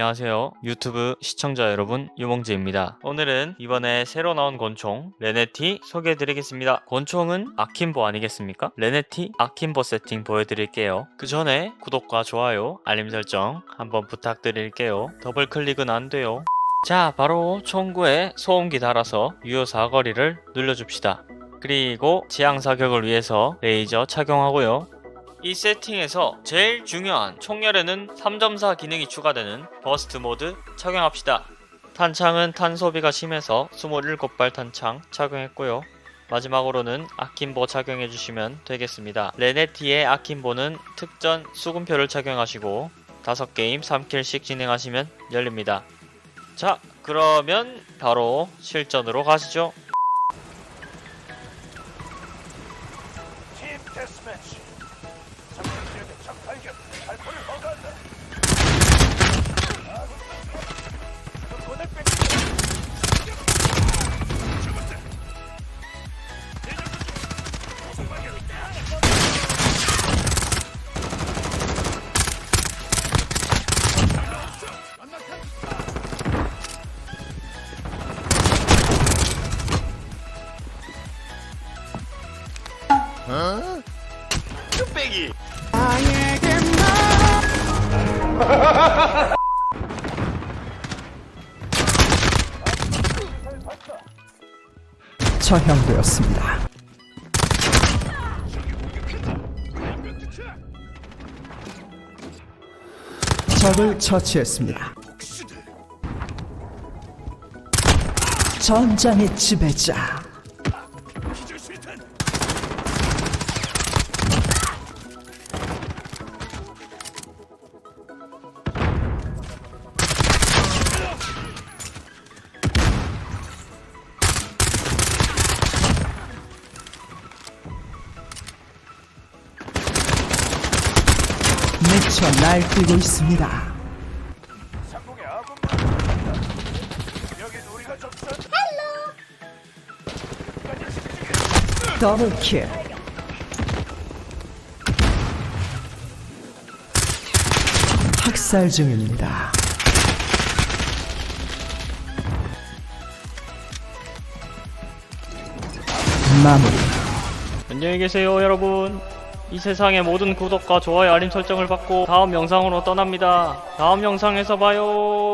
안녕하세요. 유튜브 시청자 여러분, 유몽재입니다. 오늘은 이번에 새로 나온 권총, 레네티 소개해드리겠습니다. 권총은 아킨보 아니겠습니까? 레네티 아킨보 세팅 보여드릴게요. 그 전에 구독과 좋아요, 알림 설정 한번 부탁드릴게요. 더블 클릭은 안 돼요. 자, 바로 총구에 소음기 달아서 유효 사거리를 늘려줍시다. 그리고 지향 사격을 위해서 레이저 착용하고요. 이 세팅에서 제일 중요한 총열에는 3.4 기능이 추가되는 버스트 모드 착용합시다. 탄창은 탄 소비가 심해서 27발 탄창 착용했고요. 마지막으로는 아킨보 착용해주시면 되겠습니다. 레네티의 아킨보는 특전 수금표를 착용하시고 5게임 3킬씩 진행하시면 열립니다. 자, 그러면 바로 실전으로 가시죠. 발견 발포를 허가한다 아군 처형되었습니다. 적을 처치했습니다. 전장의 지배자 미쳐 날뛰고 있습니다. 더블킬. 학살 중입니다. 마무리. 안녕히 계세요, 여러분. 이 세상의 모든 구독과 좋아요, 알림 설정을 받고 다음 영상으로 떠납니다. 다음 영상에서 봐요.